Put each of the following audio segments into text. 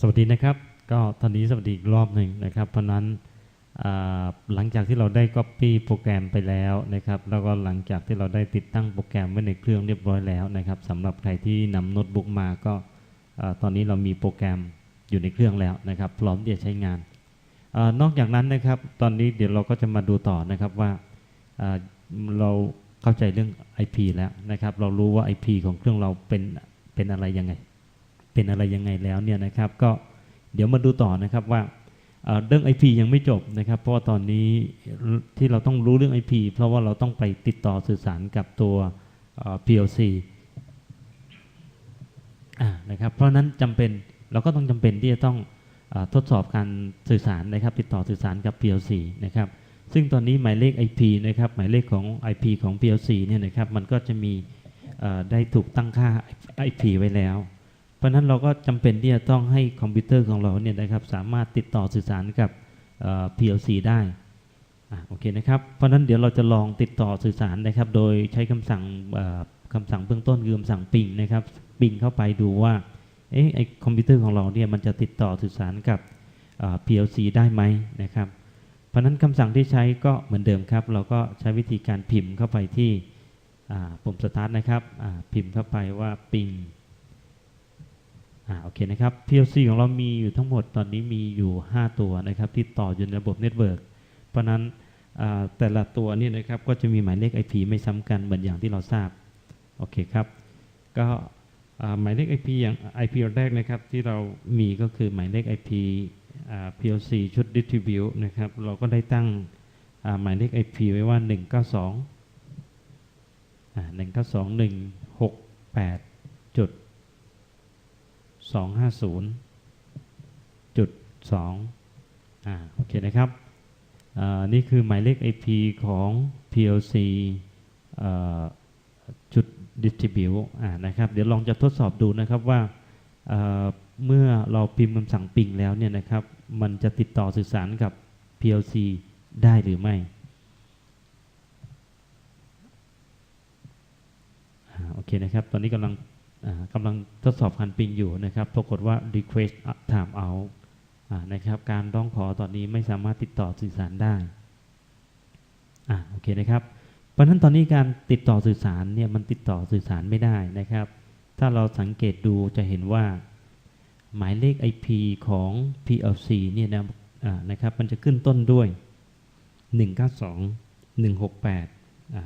สวัสดีนะครับ ก็ตอนนี้สวัสดีอีกรอบหนึ่งนะครับ เพราะนั้นหลังจากที่เราได้ Copy โปรแกรมไปแล้วนะครับ แล้วก็หลังจากที่เราได้ติดตั้งโปรแกรมไว้ในเครื่องเรียบร้อยแล้วนะครับสำหรับใครที่นำโน้ตบุ๊กมาก็ตอนนี้เรามีโปรแกรมอยู่ในเครื่องแล้วนะครับ พร้อมที่จะใช้งานอนอกจากนั้นนะครับ ตอนนี้เดี๋ยวเราก็จะมาดูต่อนะครับว่าอ่าเราเข้าใจเรื่อง IP แล้วนะครับ เรารู้ว่า IP ของเครื่องเราเป็นเป็นอะไรยังไง เป็นอะไรยังไงแล้วเนี่ยนะครับ ก็เดี๋ยวมาดูต่อนะครับว่าเรื่อง IP ยังไม่จบนะครับ เพราะว่าตอนนี้ที่เราต้องรู้เรื่อง IP เพราะว่าเราต้องไปติดต่อสื่อสารกับตัว PLC นะครับ เพราะนั้นจำเป็นเราก็ต้องจำเป็นที่จะต้องอทดสอบการสื่อสารนะครับ ติดต่อสื่อสารกับ PLC นะครับ ซึ่งตอนนี้หมายเลข IP นะครับ หมายเลขของ IP ของ PLC เนี่ยนะครับ มันก็จะมีได้ถูกตั้งค่า IP ไว้แล้ว เพราะนั้นเราก็จำเป็นที่จะต้องให้คอมพิวเตอร์ของเราเนี่ยนะครับสามารถติดต่อสื่อสารกับ PLC ได้อโอเคนะครับ เพราะนั้นเดี๋ยวเราจะลองติดต่อสื่อสารนะครับ โดยใช้คำสั่งคำสั่งเบื้องต้นคือคำสั่งปิงนะครับปิงเข้าไปดูว่าเอ๊ะไอคอมพิวเตอร์ของเราเนี่ยมันจะติดต่อสื่อสารกับ PLC ได้ไหมนะครับ เพราะนั้นคำสั่งที่ใช้ก็เหมือนเดิมครับ เราก็ใช้วิธีการพิมพ์เข้าไปที่ปุ่มสตาร์ทนะครับพิมพ์เข้าไปว่าปิง อ่าโอเคนะครับ PLC ของเรามีอยู่ทั้งหมดตอนนี้มีอยู่ 5 ตัวนะครับ ที่ต่ออยู่ในระบบเน็ตเวิร์กเพราะนั้นแต่ละตัวนี่นะครับก็จะมีหมายเลข IP ไม่ซ้ำกันเหมือนอย่างที่เราทราบโอเคครับก็หมายเลข IP อย่าง IP แรกนะครับที่เรามีก็คือหมายเลข IP PLC ชุด Distribute นะครับเราก็ได้ตั้งหมายเลข IP ไว้ว่า 192 192 168 250จุด2อ่าโอเคนะครับนี่คือหมายเลข IP ของ PLC จุด distribute นะครับ เดี๋ยวลองจะทดสอบดูนะครับว่าเมื่อเราพิมพ์คำสั่งปิงแล้วเนี่ยนะครับ มันจะติดต่อสื่อสารกับ PLC ได้หรือไม่โอเคนะครับ ตอนนี้กำลัง กำลังทดสอบการปิงอยู่นะครับ ปรากฏว่า request time out อ่านะครับ การร้องขอตอนนี้ไม่สามารถติดต่อสื่อสารได้อ่าโอเคนะครับ เพราะฉะนั้นตอนนี้การติดต่อสื่อสารเนี่ยมันติดต่อสื่อสารไม่ได้นะครับ ถ้าเราสังเกตดูจะเห็นว่า หมายเลข IP ของ PLC เนี่ยนะอ่านะครับมันจะขึ้นต้นด้วย 192 168อ่า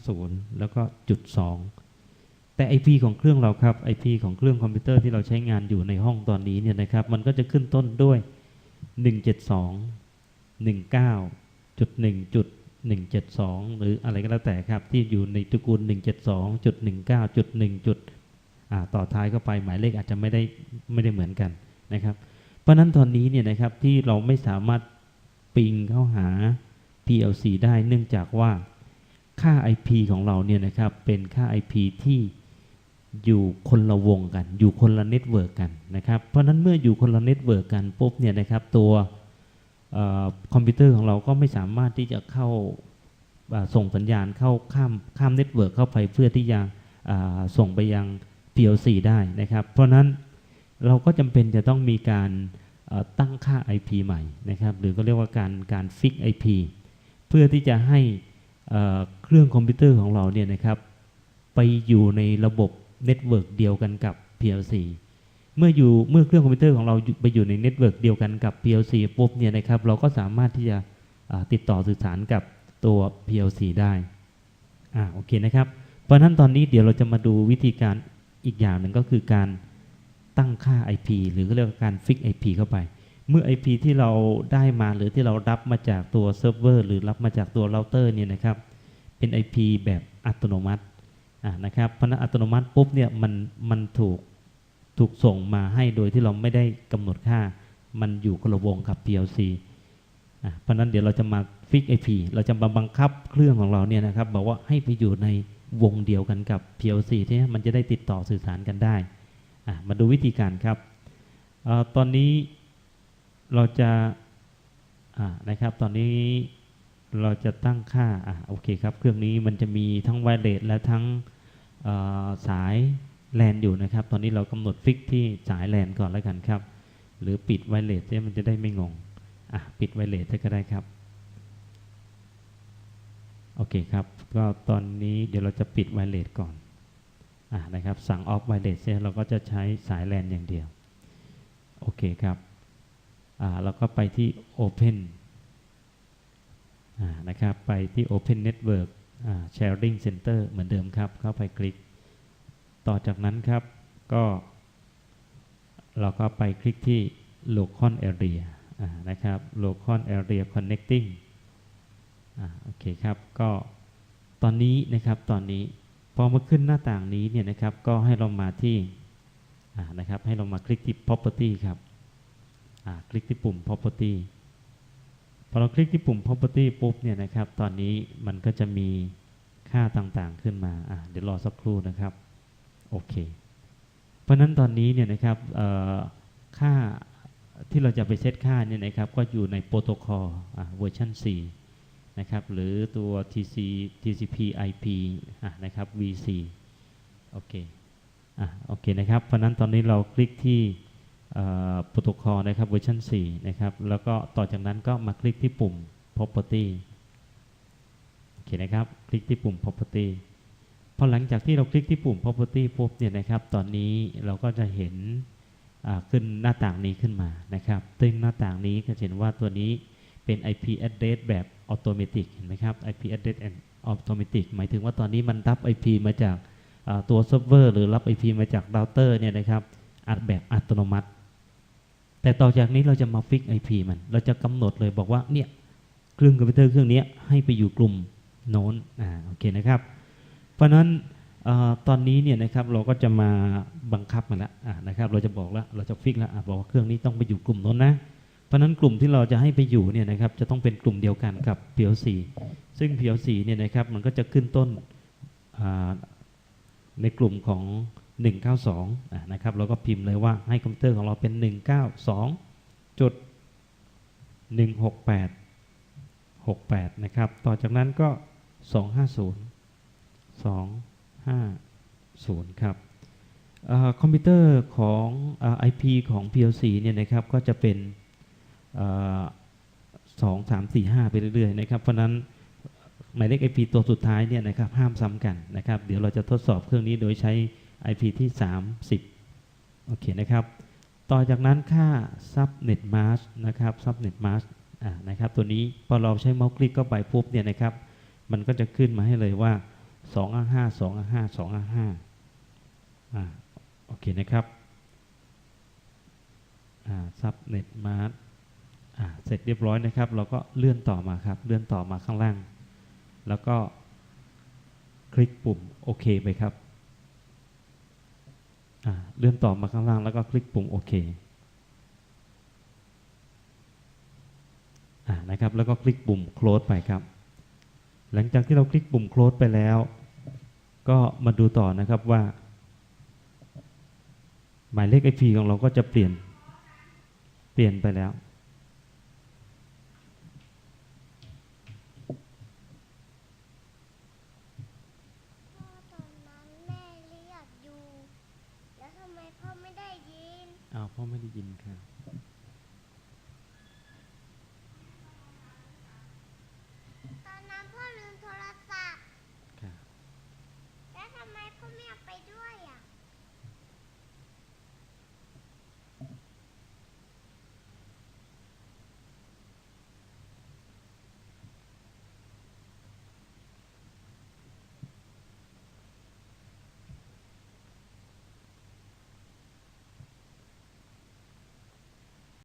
250 แล้วก็จุด2 แต่ IP ของเครื่องเราครับ IP ของเครื่องคอมพิวเตอร์ที่เราใช้งานอยู่ในห้องตอนนี้เนี่ยนะครับ มันก็จะขึ้นต้นด้วย 172 19.1.172 หรืออะไรก็แล้วแต่ครับ ที่อยู่ในตระกูล 172.19.1. จุดอ่าต่อท้ายเข้าไปหมายเลขอาจจะไม่ได้ไม่ได้เหมือนกันนะครับ เพราะนั้นตอนนี้เนี่ยนะครับที่เราไม่สามารถปิงเข้าหา PLC ได้เนื่องจากว่าค่า IP ของเราเนี่ยนะครับเป็นค่า IP ที่ อยู่คนละวงกัน อยู่คนละเน็ตเวิร์กกันนะครับ เพราะนั้นเมื่ออยู่คนละเน็ตเวิร์กกันปุ๊บเนี่ยนะครับตัวออคอมพิวเตอร์ของเราก็ไม่สามารถที่จะเข้าส่งสัญญาณเข้าข้ามข้ามเน็ตเวิร์กเข้าไปเพื่อที่จะส่งไปยัง PLC ได้นะครับ เพราะนั้นเราก็จำเป็นจะต้องมีการตั้งค่า IP ใหม่นะครับ หรือก็เรียกว่าการการฟิก IP เพื่อที่จะให้เครื่องคอมพิวเตอร์ของเราเนี่ยนะครับไปอยู่ในระบบ เน็ตเวิร์กเดียวกันกับ PLC เมื่ออยู่เมื่อเครื่องคอมพิวเตอร์ของเราไปอยู่ในเน็ตเวิร์กเดียวกันกับ PLC ปุ๊บเนี่ยนะครับเราก็สามารถที่จะติดต่อสื่อสารกับตัว PLC ได้อ่าโอเคนะครับ เพราะนั้นตอนนี้เดี๋ยวเราจะมาดูวิธีการอีกอย่างหนึ่งก็คือการตั้งค่า IP หรือเรียกว่าการฟิก IP เข้าไป เมื่อ IP ที่เราได้มาหรือที่เรารับมาจากตัวเซิร์ฟเวอร์หรือรับมาจากตัวเราเตอร์เนี่ยนะครับเป็น IP แบบอัตโนมัติ นะครับเพราะนั้นอัตโนมัติปุ๊บเนี่ยมันมันถูกถูกส่งมาให้โดยที่เราไม่ได้กำหนดค่า มันอยู่คนละวงกับ PLC อะเพราะฉะนั้นเดี๋ยวเราจะมาฟิก IP เราจะมาบังคับเครื่องของเราเนี่ยนะครับบอกว่าให้ไปอยู่ในวงเดียวกันกับ PLC ที่มันจะได้ติดต่อสื่อสารกันได้อะมาดูวิธีการครับอตอนนี้เราจะอ่านะครับ ตอนนี้เราจะตั้งค่าอะโอเคครับ เครื่องนี้มันจะมีทั้งไวเลสและทั้ง สายแลนอยู่นะครับ ตอนนี้เรากำหนดฟิกที่สายแลนก่อนแล้วกันครับ หรือปิดไวเลสเนี่ยมันจะได้ไม่งงอะปิดไวเลสก็ได้ครับ โอเคครับ ก็ตอนนี้เดี๋ยวเราจะปิดไวเลสก่อนอะนะครับ สั่งออฟไวเลสเนี่ยเราก็จะใช้สายแลนอย่างเดียว โอเคครับอ่าเราก็ไปที่ Open อ่านะครับ ไปที่ Open Network Sharing Center เหมือนเดิมครับ เข้าไปคลิก ต่อจากนั้นครับก็ เราก็ไปคลิกที่ Local Area อ่านะครับ Local Area Connecting อโอเคครับก็ตอนนี้นะครับตอนนี้พอมาขึ้นหน้าต่างนี้เนี่ยนะครับก็ให้เรามาที่นะครับให้เรามาคลิกที่ Property ครับคลิกที่ปุ่ม Property อเราคลิกที่ปุ่ม Property ปุ๊บเนี่ยนะครับ ตอนนี้มันก็จะมีค่าต่างๆขึ้นมาอ่าเดี๋ยวรอสักครู่นะครับ โอเค เพราะนั้นตอนนี้เนี่ยนะครับค่าที่เราจะไปเซตค่าเนี่ยนะครับก็อยู่ในโปรโตคอลอ่าเวอร์ชัน4นะครับหรือตัว TC TCP IP อะนะครับ VC โอเคอะโอเคนะครับ เพราะนั้นตอนนี้เราคลิกที่ โปรโตคอลนะครับเวอร์ชัน4นะครับแล้วก็ต่อจากนั้นก็มาคลิกที่ปุ่ม property โอเคนะครับ คลิกที่ปุ่ม property พอหลังจากที่เราคลิกที่ปุ่ม property ปุ๊บเนี่ยนะครับ ตอนนี้เราก็จะเห็นขึ้นหน้าต่างนี้ขึ้นมานะครับ ซึ่งหน้าต่างนี้ก็จะเห็นว่าตัวนี้เป็น IP address แบบ automatic เห็นไหมครับ IP address and automatic หมายถึงว่าตอนนี้มันรับ IP มาจากตัวเซิร์ฟเวอร์หรือรับ IP มาจากเราเตอร์เนี่ยนะครับอัดแบบอัตโนมัติ แต่ต่อจากนี้เราจะมาฟิก IP มัน เราจะกำหนดเลยบอกว่าเนี่ยเครื่องคอมพิวเตอร์เครื่องนี้ให้ไปอยู่กลุ่มโน้นอ่าโอเคนะครับ เพราะฉะนั้นอตอนนี้เนี่ยนะครับเราก็จะมาบังคับมันแล้วอ่านะครับ เราจะบอกแล้วเราจะฟิกแล้วอะบอกว่าเครื่องนี้ต้องไปอยู่กลุ่มโน้นนะเพราะฉะนั้นกลุ่มที่เราจะให้ไปอยู่เนี่ยนะครับจะต้องเป็นกลุ่มเดียวกันกับ PLC ซึ่ง PLC เนี่ยนะครับมันก็จะขึ้นต้นอ่าในกลุ่มของ 192อะนะครับเราก็พิมพ์เลยว่าให้คอมพิวเตอร์ของเราเป็น 192จุด168 68นะครับต่อจากนั้นก็ 250 250ครับอคอมพิวเตอร์ของเอ่อ IP ของ PLC เนี่ยนะครับก็จะเป็นสองสามสี่ห้าไปเรื่อยๆนะครับเพราะฉะนั้นหมายเลข IP ตัวสุดท้ายเนี่ยนะครับห้ามซ้ำกันนะครับเดี๋ยวเราจะทดสอบเครื่องนี้โดยใช้ IP ที่ 30 โอเคนะครับ ต่อจากนั้นค่า subnet mask นะครับ subnet mask อ่านะครับ ตัวนี้พอเราใช้เมาส์คลิกเข้าไปปุ๊บเนี่ยนะครับ มันก็จะขึ้นมาให้เลยว่า 2 5 5 2 5 2 5 5อ่าโอเคนะครับอ่า subnet mask อ่าเสร็จเรียบร้อยนะครับ เราก็เลื่อนต่อมาครับ เลื่อนต่อมาข้างล่าง แล้วก็คลิกปุ่มโอเคไปครับ เลื่อนต่อมาข้างล่างแล้วก็คลิกปุ่มโอเคอ่านะครับแล้วก็คลิกปุ่ม close ไปครับ หลังจากที่เราคลิกปุ่ม close ไปแล้ว ก็มาดูต่อนะครับว่า หมายเลข IP ของเราก็จะเปลี่ยน เปลี่ยนไปแล้ว พ่อตอนนั้นแม่เรียก อ้าวพ่อไม่ได้ยินค่ะ